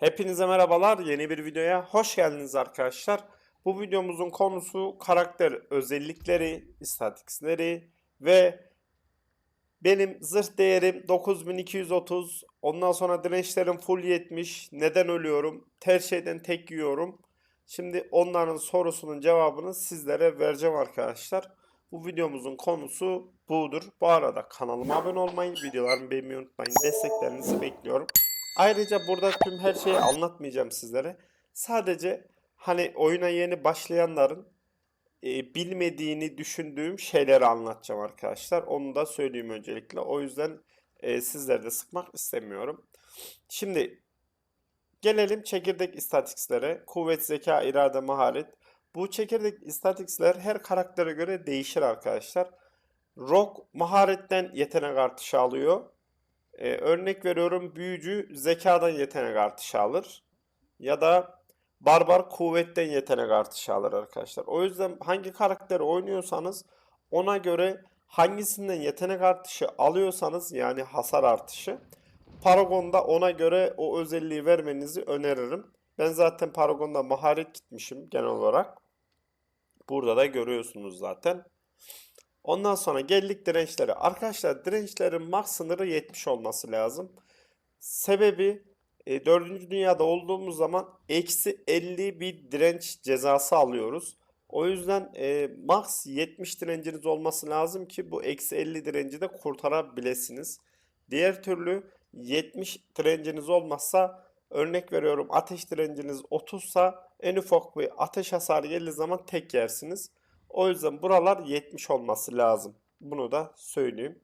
Hepinize merhabalar. Yeni bir videoya hoş geldiniz arkadaşlar. Bu videomuzun konusu karakter özellikleri, istatistiksleri ve benim zırh değerim 9230. Ondan sonra dirençlerim full 70. Neden ölüyorum? Her şeyden tek yiyorum. Şimdi onların sorusunun cevabını sizlere vereceğim arkadaşlar. Bu videomuzun konusu budur. Bu arada kanalıma abone olmayı, videolarımı beğenmeyi unutmayın. Desteklerinizi bekliyorum. Ayrıca burada tüm her şeyi anlatmayacağım sizlere. Sadece hani oyuna yeni başlayanların e, bilmediğini düşündüğüm şeyleri anlatacağım arkadaşlar. Onu da söyleyeyim öncelikle. O yüzden e, sizleri de sıkmak istemiyorum. Şimdi gelelim çekirdek istatistikslere. Kuvvet, zeka, irade, maharet. Bu çekirdek istatistikler her karaktere göre değişir arkadaşlar. Rock maharetten yetenek artışı alıyor. Ee, örnek veriyorum büyücü zekadan yetenek artışı alır. Ya da barbar kuvvetten yetenek artışı alır arkadaşlar. O yüzden hangi karakteri oynuyorsanız ona göre hangisinden yetenek artışı alıyorsanız yani hasar artışı Paragon'da ona göre o özelliği vermenizi öneririm. Ben zaten Paragon'da maharet gitmişim genel olarak. Burada da görüyorsunuz zaten. Ondan sonra geldik dirençlere. Arkadaşlar dirençlerin max sınırı 70 olması lazım. Sebebi e, 4. dünyada olduğumuz zaman eksi 50 bir direnç cezası alıyoruz. O yüzden e, max 70 direnciniz olması lazım ki bu eksi 50 direnci de kurtarabilirsiniz. Diğer türlü 70 direnciniz olmazsa örnek veriyorum ateş direnciniz 30 sa en ufak bir ateş hasarı geldiği zaman tek yersiniz. O yüzden buralar 70 olması lazım. Bunu da söyleyeyim.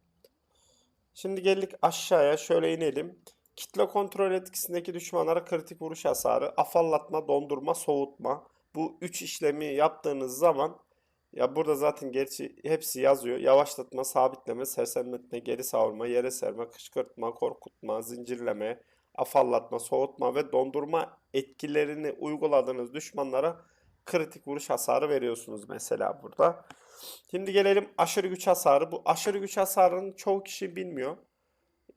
Şimdi geldik aşağıya şöyle inelim. Kitle kontrol etkisindeki düşmanlara kritik vuruş hasarı, afallatma, dondurma, soğutma. Bu 3 işlemi yaptığınız zaman ya burada zaten gerçi hepsi yazıyor. Yavaşlatma, sabitleme, sersemletme, geri savurma, yere serme, kışkırtma, korkutma, zincirleme, afallatma, soğutma ve dondurma etkilerini uyguladığınız düşmanlara kritik vuruş hasarı veriyorsunuz mesela burada. Şimdi gelelim aşırı güç hasarı. Bu aşırı güç hasarını çoğu kişi bilmiyor.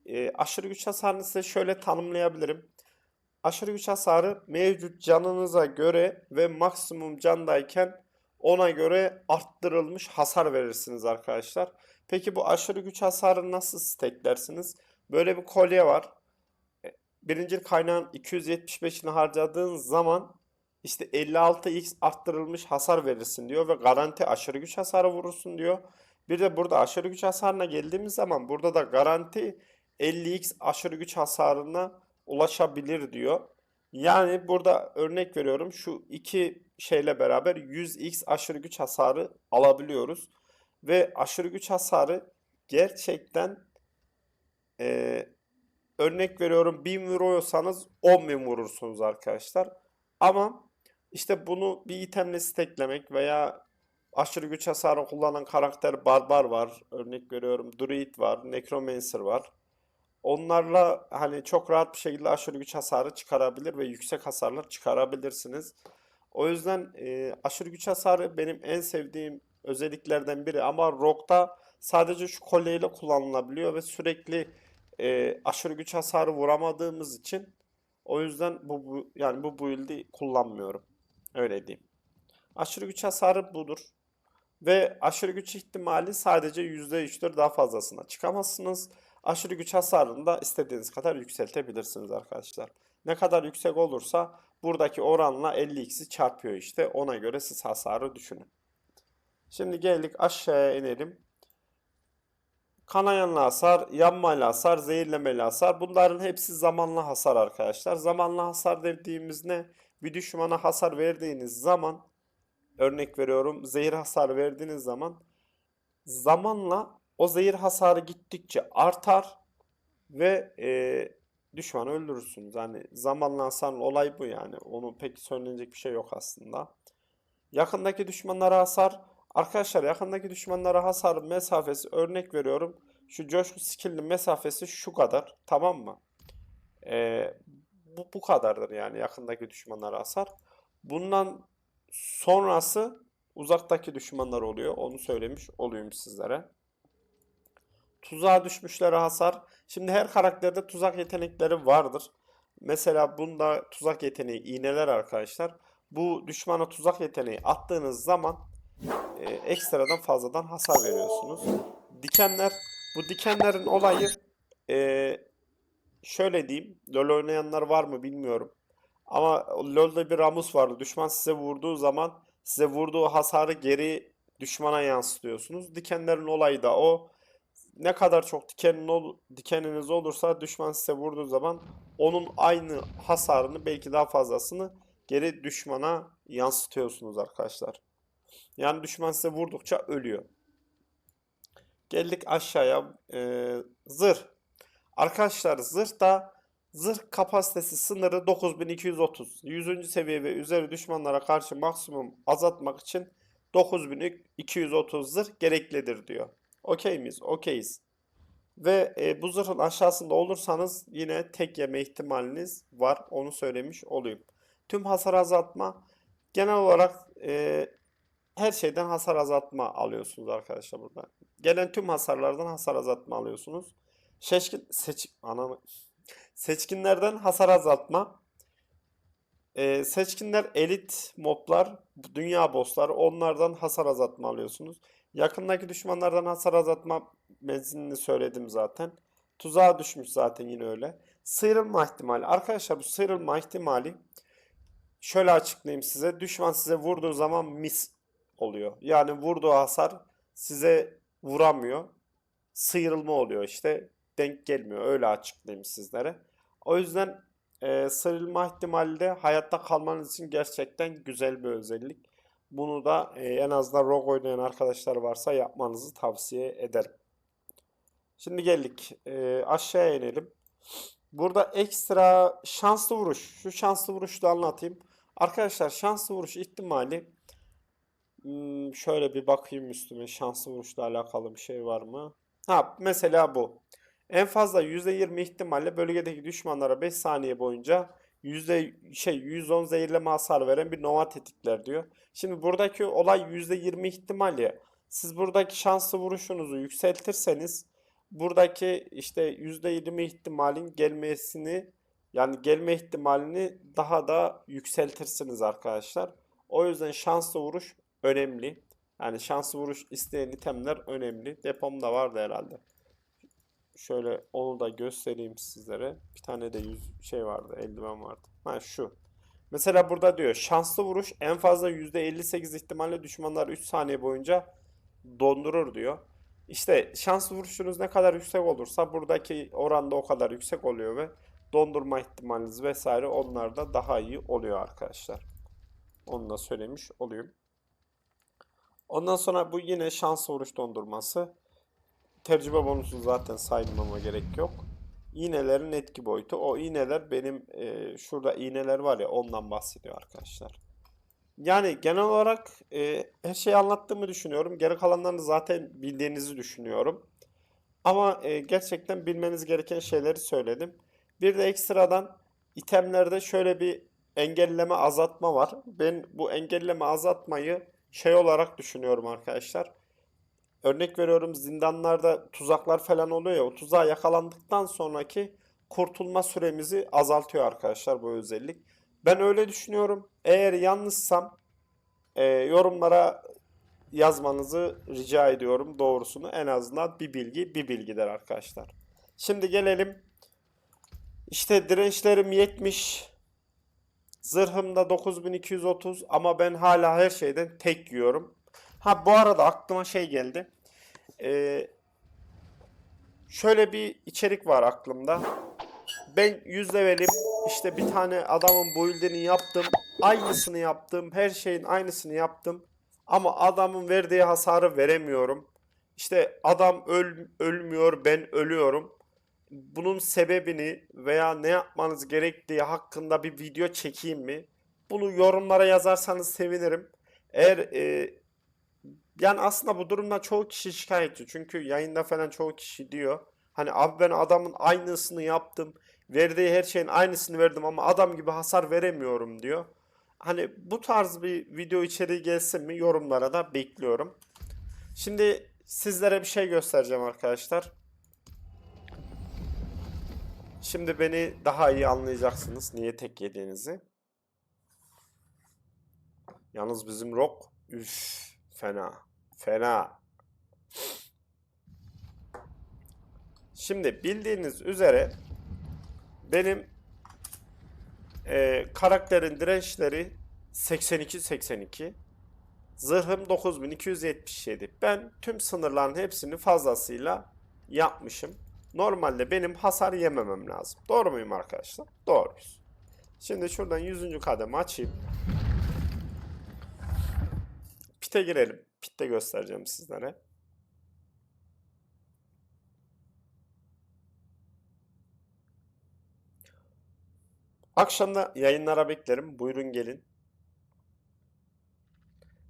Ee, aşırı güç hasarını size şöyle tanımlayabilirim. Aşırı güç hasarı mevcut canınıza göre ve maksimum candayken ona göre arttırılmış hasar verirsiniz arkadaşlar. Peki bu aşırı güç hasarını nasıl steklersiniz? Böyle bir kolye var. E, Birinci kaynağın 275'ini harcadığın zaman işte 56x arttırılmış hasar verirsin diyor ve garanti aşırı güç hasarı vurursun diyor. Bir de burada aşırı güç hasarına geldiğimiz zaman burada da garanti 50x aşırı güç hasarına ulaşabilir diyor. Yani burada örnek veriyorum şu iki şeyle beraber 100x aşırı güç hasarı alabiliyoruz. Ve aşırı güç hasarı gerçekten eee, örnek veriyorum 1000 vuruyorsanız 10.000 vurursunuz arkadaşlar. Ama işte bunu bir itemle steklemek veya aşırı güç hasarı kullanan karakter barbar var. Örnek veriyorum druid var, necromancer var. Onlarla hani çok rahat bir şekilde aşırı güç hasarı çıkarabilir ve yüksek hasarlar çıkarabilirsiniz. O yüzden e, aşırı güç hasarı benim en sevdiğim özelliklerden biri ama Rogue'da sadece şu kolyeyle kullanılabiliyor ve sürekli e, aşırı güç hasarı vuramadığımız için o yüzden bu, bu yani bu build'i kullanmıyorum. Öyle diyeyim. Aşırı güç hasarı budur. Ve aşırı güç ihtimali sadece %3'tür daha fazlasına çıkamazsınız. Aşırı güç hasarını da istediğiniz kadar yükseltebilirsiniz arkadaşlar. Ne kadar yüksek olursa buradaki oranla 50x'i çarpıyor işte. Ona göre siz hasarı düşünün. Şimdi geldik aşağıya inelim. Kanayanlı hasar, yanmayla hasar, zehirlemeli hasar. Bunların hepsi zamanlı hasar arkadaşlar. Zamanlı hasar dediğimiz ne? Bir düşmana hasar verdiğiniz zaman, örnek veriyorum zehir hasar verdiğiniz zaman zamanla o zehir hasarı gittikçe artar ve e, düşmanı öldürürsünüz. Yani zamanla hasarın olay bu yani. Onu pek söylenecek bir şey yok aslında. Yakındaki düşmanlara hasar. Arkadaşlar yakındaki düşmanlara hasar mesafesi örnek veriyorum. Şu coşku skill'in mesafesi şu kadar. Tamam mı? Ee, bu, bu kadardır yani yakındaki düşmanlara hasar. Bundan sonrası uzaktaki düşmanlar oluyor. Onu söylemiş olayım sizlere. Tuzağa düşmüşlere hasar. Şimdi her karakterde tuzak yetenekleri vardır. Mesela bunda tuzak yeteneği iğneler arkadaşlar. Bu düşmana tuzak yeteneği attığınız zaman e, ekstradan fazladan hasar veriyorsunuz. Dikenler, bu dikenlerin olayı e, şöyle diyeyim. LoL oynayanlar var mı bilmiyorum. Ama LoL'de bir Ramus vardı. Düşman size vurduğu zaman size vurduğu hasarı geri düşmana yansıtıyorsunuz. Dikenlerin olayı da o. Ne kadar çok dikenin ol, dikeniniz olursa düşman size vurduğu zaman onun aynı hasarını belki daha fazlasını geri düşmana yansıtıyorsunuz arkadaşlar. Yani düşman size vurdukça ölüyor. Geldik aşağıya. Ee, zırh. Arkadaşlar zırh da zırh kapasitesi sınırı 9230. 100. seviye ve üzeri düşmanlara karşı maksimum azaltmak için 9230 zırh gereklidir diyor. Okey miyiz? Okeyiz. Ve e, bu zırhın aşağısında olursanız yine tek yeme ihtimaliniz var. Onu söylemiş olayım. Tüm hasar azaltma genel olarak e, her şeyden hasar azaltma alıyorsunuz arkadaşlar burada. Gelen tüm hasarlardan hasar azaltma alıyorsunuz. Seçkin seç anamı seçkinlerden hasar azaltma. Ee, seçkinler elit moblar, dünya bosslar onlardan hasar azaltma alıyorsunuz. Yakındaki düşmanlardan hasar azaltma menzilini söyledim zaten. Tuzağa düşmüş zaten yine öyle. Sıyrılma ihtimali. Arkadaşlar bu sıyrılma ihtimali şöyle açıklayayım size. Düşman size vurduğu zaman mis oluyor. Yani vurduğu hasar size vuramıyor. Sıyrılma oluyor işte. Denk gelmiyor. Öyle açıklayayım sizlere. O yüzden e, sıyrılma ihtimali de hayatta kalmanız için gerçekten güzel bir özellik. Bunu da e, en azından rogue oynayan arkadaşlar varsa yapmanızı tavsiye ederim. Şimdi geldik. E, aşağıya inelim. Burada ekstra şanslı vuruş. Şu şanslı vuruşu da anlatayım. Arkadaşlar şanslı vuruş ihtimali Hmm, şöyle bir bakayım üstüme şanslı vuruşla alakalı bir şey var mı? Ha mesela bu. En fazla %20 ihtimalle bölgedeki düşmanlara 5 saniye boyunca yüzde şey 110 zehirleme hasar veren bir nova tetikler diyor. Şimdi buradaki olay %20 ihtimal ya. Siz buradaki şanslı vuruşunuzu yükseltirseniz buradaki işte %20 ihtimalin gelmesini yani gelme ihtimalini daha da yükseltirsiniz arkadaşlar. O yüzden şanslı vuruş önemli. Yani şanslı vuruş isteyen itemler önemli. Depomda vardı herhalde. Şöyle onu da göstereyim sizlere. Bir tane de yüz şey vardı, eldiven vardı. Ha şu. Mesela burada diyor şanslı vuruş en fazla %58 ihtimalle düşmanlar 3 saniye boyunca dondurur diyor. İşte şanslı vuruşunuz ne kadar yüksek olursa buradaki oranda o kadar yüksek oluyor ve dondurma ihtimaliniz vesaire onlar da daha iyi oluyor arkadaşlar. Onu da söylemiş olayım. Ondan sonra bu yine şans vuruş dondurması. Tecrübe bonusu zaten saymama gerek yok. İğnelerin etki boyutu. O iğneler benim e, şurada iğneler var ya ondan bahsediyor arkadaşlar. Yani genel olarak e, her şeyi anlattığımı düşünüyorum. Geri kalanlarını zaten bildiğinizi düşünüyorum. Ama e, gerçekten bilmeniz gereken şeyleri söyledim. Bir de ekstradan itemlerde şöyle bir engelleme azaltma var. Ben bu engelleme azaltmayı şey olarak düşünüyorum arkadaşlar. Örnek veriyorum zindanlarda tuzaklar falan oluyor ya o tuzağa yakalandıktan sonraki kurtulma süremizi azaltıyor arkadaşlar bu özellik. Ben öyle düşünüyorum. Eğer yanlışsam e, yorumlara yazmanızı rica ediyorum doğrusunu. En azından bir bilgi bir bilgidir arkadaşlar. Şimdi gelelim. İşte dirençlerim 70. Zırhımda 9230 ama ben hala her şeyden tek yiyorum. Ha bu arada aklıma şey geldi. Ee, şöyle bir içerik var aklımda. Ben 100 levelim. İşte bir tane adamın build'ini yaptım. Aynısını yaptım. Her şeyin aynısını yaptım. Ama adamın verdiği hasarı veremiyorum. İşte adam öl, ölmüyor, ben ölüyorum. Bunun sebebini veya ne yapmanız gerektiği hakkında bir video çekeyim mi? Bunu yorumlara yazarsanız sevinirim. Eğer e, yani aslında bu durumda çoğu kişi şikayetçi. Çünkü yayında falan çoğu kişi diyor. Hani abi ben adamın aynısını yaptım. Verdiği her şeyin aynısını verdim ama adam gibi hasar veremiyorum diyor. Hani bu tarz bir video içeriği gelsin mi yorumlara da bekliyorum. Şimdi sizlere bir şey göstereceğim arkadaşlar. Şimdi beni daha iyi anlayacaksınız niye tek yediğinizi. Yalnız bizim rock üf fena. Fena. Şimdi bildiğiniz üzere benim e, karakterin dirençleri 82-82. Zırhım 9277. Ben tüm sınırların hepsini fazlasıyla yapmışım. Normalde benim hasar yememem lazım. Doğru muyum arkadaşlar? Doğruyuz. Şimdi şuradan 100. kademe açayım. Pite girelim. Pitte göstereceğim sizlere. Akşamda yayınlara beklerim. Buyurun gelin.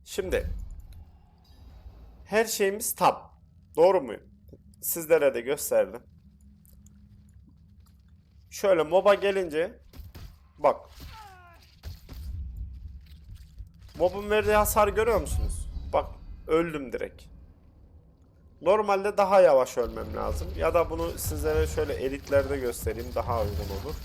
Şimdi her şeyimiz tam. Doğru muyum? Sizlere de gösterdim. Şöyle moba gelince bak. Mobun verdiği hasar görüyor musunuz? Öldüm direkt. Normalde daha yavaş ölmem lazım. Ya da bunu sizlere şöyle elitlerde göstereyim daha uygun olur.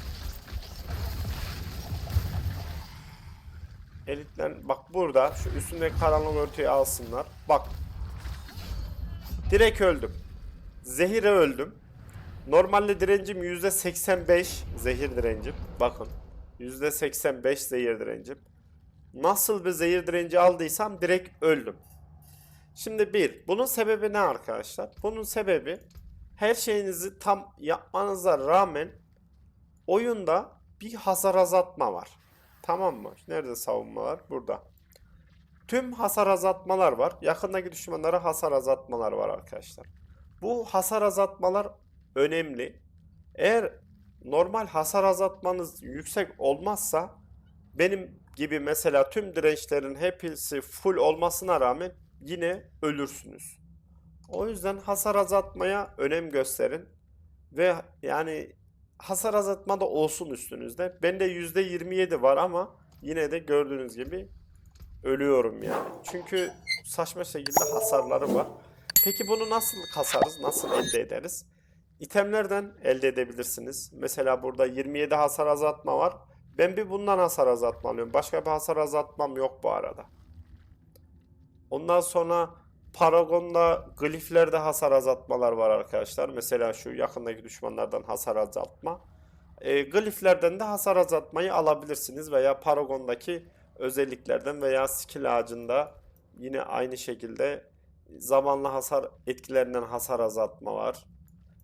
Elitler bak burada şu üstündeki karanlık örtüyü alsınlar. Bak. Direkt öldüm. Zehire öldüm. Normalde direncim %85 zehir direncim. Bakın. %85 zehir direncim. Nasıl bir zehir direnci aldıysam direkt öldüm. Şimdi bir, bunun sebebi ne arkadaşlar? Bunun sebebi her şeyinizi tam yapmanıza rağmen oyunda bir hasar azaltma var. Tamam mı? Nerede savunmalar? Burada. Tüm hasar azaltmalar var. Yakındaki düşmanlara hasar azaltmalar var arkadaşlar. Bu hasar azaltmalar önemli. Eğer normal hasar azaltmanız yüksek olmazsa benim gibi mesela tüm dirençlerin hepsi full olmasına rağmen yine ölürsünüz. O yüzden hasar azaltmaya önem gösterin. Ve yani hasar azaltma da olsun üstünüzde. Bende %27 var ama yine de gördüğünüz gibi ölüyorum yani. Çünkü saçma şekilde hasarları var. Peki bunu nasıl kasarız? Nasıl elde ederiz? İtemlerden elde edebilirsiniz. Mesela burada 27 hasar azaltma var. Ben bir bundan hasar azaltma. Başka bir hasar azaltmam yok bu arada. Ondan sonra Paragon'da gliflerde hasar azaltmalar var arkadaşlar. Mesela şu yakındaki düşmanlardan hasar azaltma. E, gliflerden de hasar azaltmayı alabilirsiniz veya Paragon'daki özelliklerden veya skill ağacında yine aynı şekilde zamanla hasar etkilerinden hasar azaltma var.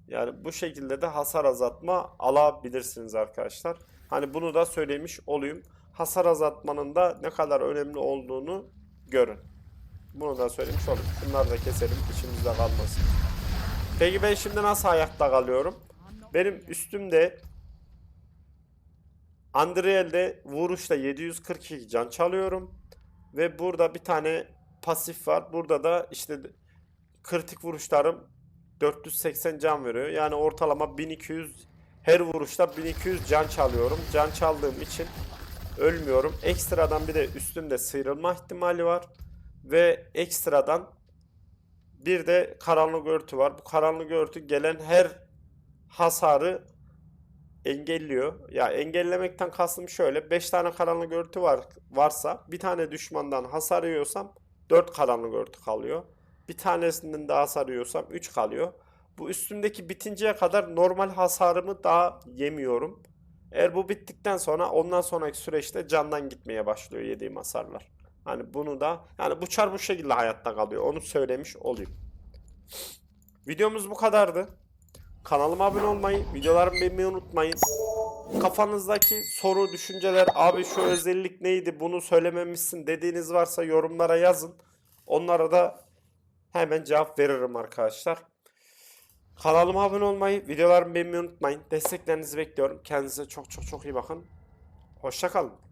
Yani bu şekilde de hasar azaltma alabilirsiniz arkadaşlar. Hani bunu da söylemiş olayım. Hasar azaltmanın da ne kadar önemli olduğunu görün. Bunu da söylemiş olayım. Şunları da keselim içimizde kalmasın. Peki ben şimdi nasıl ayakta kalıyorum? Benim üstümde Andriel'de vuruşta 742 can çalıyorum. Ve burada bir tane pasif var. Burada da işte kritik vuruşlarım 480 can veriyor. Yani ortalama 1200 her vuruşta 1200 can çalıyorum. Can çaldığım için ölmüyorum. Ekstradan bir de üstümde sıyrılma ihtimali var. Ve ekstradan bir de karanlık örtü var. Bu karanlık örtü gelen her hasarı engelliyor. Ya engellemekten kastım şöyle. 5 tane karanlık örtü var varsa bir tane düşmandan hasar yiyorsam 4 karanlık örtü kalıyor. Bir tanesinden daha hasar yiyorsam 3 kalıyor. Bu üstümdeki bitinceye kadar normal hasarımı daha yemiyorum. Eğer bu bittikten sonra ondan sonraki süreçte candan gitmeye başlıyor yediğim hasarlar. Hani bunu da yani bu çar bu şekilde hayatta kalıyor. Onu söylemiş olayım. Videomuz bu kadardı. Kanalıma abone olmayı, videolarımı beğenmeyi unutmayın. Kafanızdaki soru, düşünceler, abi şu özellik neydi, bunu söylememişsin dediğiniz varsa yorumlara yazın. Onlara da hemen cevap veririm arkadaşlar. Kanalıma abone olmayı, videolarımı beğenmeyi unutmayın. Desteklerinizi bekliyorum. Kendinize çok çok çok iyi bakın. Hoşçakalın.